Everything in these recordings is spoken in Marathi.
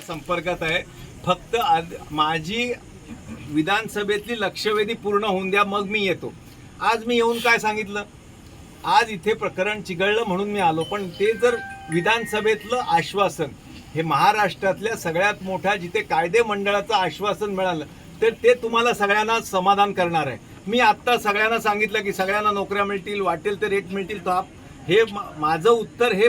संपर्कात आहे. फक्त आद- माझी विधानसभेतली लक्षवेधी पूर्ण होऊन द्या मग मी येतो. आज मी येऊन काय सांगितलं? आज इथे प्रकरण चिघळलं म्हणून मी आलो पण ते जर विधानसभेतलं आश्वासन हे महाराष्ट्रातल्या सगळ्यात मोठ्या जिथे कायदे मंडळाचं आश्वासन मिळालं तर ते तुम्हाला सगळ्यांना समाधान करणार आहे. मी आत्ता सगळ्यांना सांगितलं की सगळ्यांना नोकऱ्या मिळतील वाटेल ते रेट मिळतील तर हे माझं उत्तर हे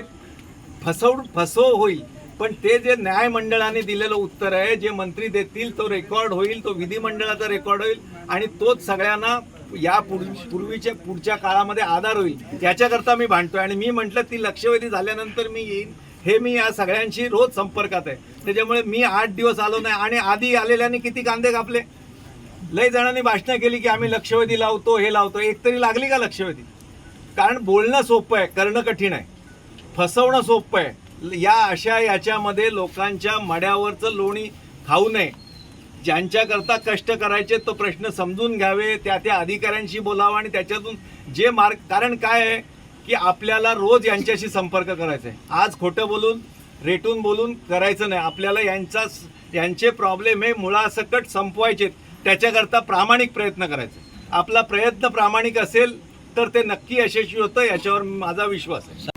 फसवून फसव होईल. पण ते जे न्यायमंडळाने दिलेलं उत्तर आहे जे मंत्री देतील तो रेकॉर्ड होईल तो विधिमंडळाचा रेकॉर्ड होईल आणि तोच सगळ्यांना या पूर्वीच्या पुढच्या काळामध्ये आधार होईल. याच्याकरता मी भांडतोय आणि मी म्हटलं ती लक्षवेधी झाल्यानंतर मी येईन. हे मी या सगळ्यांशी रोज संपर्कात आहे. त्याच्यामुळे मी आठ दिवस आलो नाही आणि आधी आलेल्यांनी किती कांदे कापले? लय जणांनी भाषणं केली की आम्ही लक्षवेधी लावतो हे लावतो. एक तरी लागली का लक्षवेधी? कारण बोलणं सोपं आहे करणं कठीण आहे. फसवणं सोपं आहे. या अशा याच्यामध्ये लोकांच्या मड्यावरचं लोणी खाऊ नये. ज्यांच्याकरता कष्ट करायचे तो प्रश्न समजून घ्यावे त्या त्या अधिकाऱ्यांशी बोलावं आणि त्याच्यातून जे मार्ग कारण काय आहे की आपल्याला रोज यांच्याशी संपर्क करायचा आहे आज खोटं बोलून रेटून बोलून करायचं नाही. आपल्याला यांचा यांचे प्रॉब्लेम हे मुळासकट संपवायचे त्याच्याकरता प्रामाणिक प्रयत्न करायचे. आपला प्रयत्न प्रामाणिक असेल तर ते नक्की यशस्वी होतं याच्यावर माझा विश्वास आहे.